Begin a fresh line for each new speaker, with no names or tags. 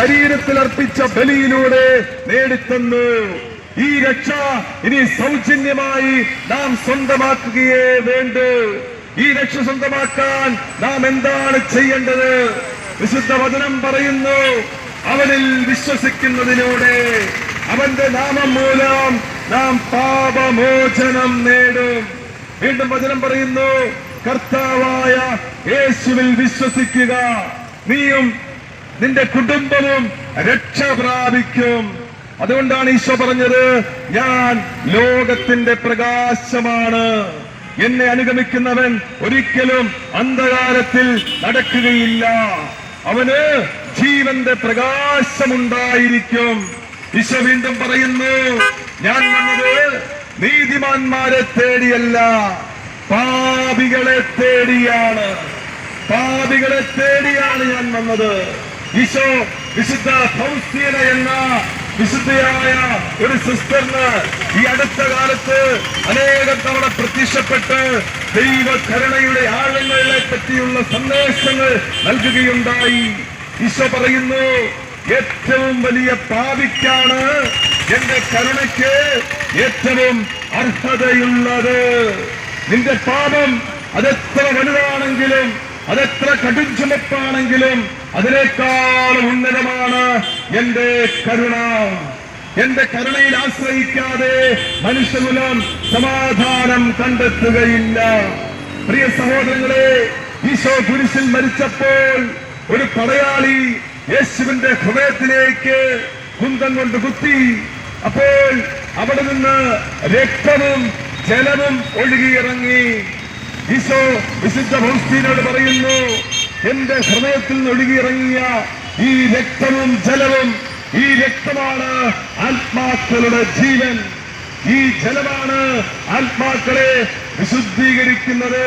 ശരീരത്തിൽ അർപ്പിച്ച ബലിയിലൂടെ നേടിത്തന്നു. ഈ രക്ഷ ഇനി സൗജന്യമായി നാം സ്വന്തമാക്കുകയേ വേണ്ടു. ഈ രക്ഷ സ്വന്തമാക്കാൻ നാം എന്താണ് ചെയ്യേണ്ടത്? വിശുദ്ധ വചനം പറയുന്നു അവനിൽ വിശ്വസിക്കുന്നതിലൂടെ അവന്റെ നാമം മൂലം നാം പാപമോചനം നേടും. വീണ്ടും വചനം പറയുന്നു കർത്താവായ യേശുവിൽ വിശ്വസിക്കുക. നീയും നിന്റെ കുടുംബവും രക്ഷ പ്രാപിക്കും. അതുകൊണ്ടാണ് ഈശോ പറഞ്ഞത് ഞാൻ ലോകത്തിന്റെ പ്രകാശമാണ്. എന്നെ അനുഗമിക്കുന്നവൻ ഒരിക്കലും അന്ധകാരത്തിൽ നടക്കുകയില്ല. അവന് ജീവന്റെ പ്രകാശമുണ്ടായിരിക്കും. ഈശോ വീണ്ടും പറയുന്നു ഞാൻ വന്നത് നീതിമാന്മാരെ തേടിയല്ല പാപികളെ തേടിയാണ്. പാപികളെ തേടിയാണ് ഞാൻ വന്നത്. ഈശോ വിശുദ്ധ ഫൗസ്തീന എന്ന വിശുദ്ധയായ ഒരു സിസ്റ്ററിന് ഈ അടുത്ത കാലത്ത് അനേക തവണ പ്രത്യക്ഷപ്പെട്ട് ദൈവകരുണയുടെ ആഴങ്ങളെ പറ്റിയുള്ള സന്ദേശങ്ങൾ നൽകുകയുണ്ടായി. ഈശോ പറയുന്നു ഏറ്റവും വലിയ പാപിക്കാണ് എന്റെ കരുണയ്ക്ക് ഏറ്റവും അർഹതയുള്ളത്. നിന്റെ പാപം അതെത്ര വലുതാണെങ്കിലും അതെത്ര കടും ചുമപ്പാണെങ്കിലും അതിനേക്കാൾ ഉന്നതമാണ് എന്റെ കരുണ. എന്റെ കരുണയിൽ ആശ്രയിക്കാതെ മനുഷ്യകുലം സമാധാനം കണ്ടെത്തുകയില്ല. പ്രിയ സഹോദരങ്ങളെ ഈശോ കുരിശിൽ മരിച്ചപ്പോൾ ഒരു പടയാളി യേശുവിന്റെ ഹൃദയത്തിലേക്ക് കുന്തം കൊണ്ട് കുത്തി. അപ്പോൾ അവിടെ നിന്ന് രക്തവും ജലവും ഒഴുകിയിറങ്ങി. ഈശോ വിശുദ്ധ ഭൗസ്തീനോട് പറയുന്നു എന്റെ ഹൃദയത്തിൽ ഒഴുകിയിറങ്ങിയ ഈ രക്തവും ജലവും ഈ രക്തമാണ് ആത്മാക്കളുടെ ജീവൻ. ഈ ജലമാണ് ആത്മാക്കളെ വിശുദ്ധീകരിക്കുന്നത്.